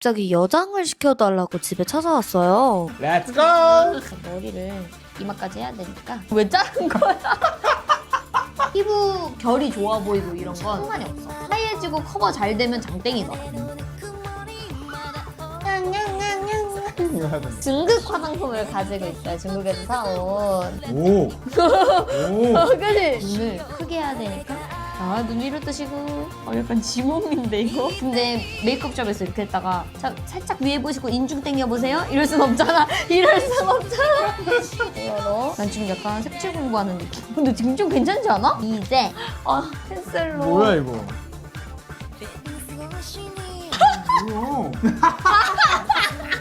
갑자기 여장을 시켜달라고 집에 찾아왔어요. 렛츠 고! 머리를 이마까지 해야 되니까 왜 자른 거야? 피부 결이 좋아 보이고 이런 건 상관이 없어. 하얘지고 커버 잘 되면 장땡이다. 중국 화장품을 가지고 있어요. 중국에서 사온. 오! 오! 그지? 눈을 크게 해야 되니까. 아, 눈 위로 뜨시고. 어, 약간 지몸인데, 이거? 근데 메이크업샵에서 이렇게 했다가 자, 살짝 위에 보시고 인중 땡겨보세요? 이럴 순 없잖아. 이럴 순 없잖아. 난 지금 약간 색칠 공부하는 느낌. 근데 지금 좀 괜찮지 않아? 이제. 아, 펜슬로. 뭐야 이거? 뭐야?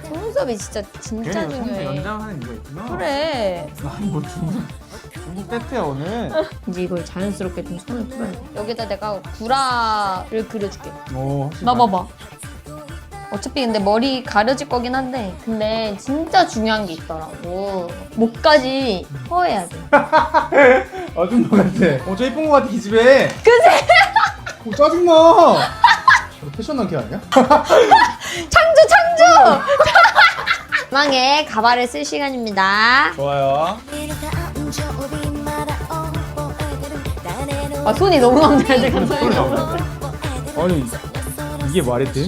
속눈썹이 진짜, 진짜 중요해. 연장하는 이유가 있구나. 그래. 난뭐 중국 중국 때트야 오늘. 이제 이걸 자연스럽게 좀 손을 풀어야 돼. 여기다 내가 구라를 그려줄게. 오. 나 봐봐. 어차피 근데 머리 가려질 거긴 한데 근데 진짜 중요한 게 있더라고. 목까지 허해야 돼. 아줌마 같아. 어저 이쁜 거 같아 기집애. 그새. 어, 짜증나. 너 패션 런케 아니야? 창조 창조! 망에 가발을 쓸 시간입니다. 좋아요. 아 손이 너무 소리 나오네. 아니 이게 말이 돼?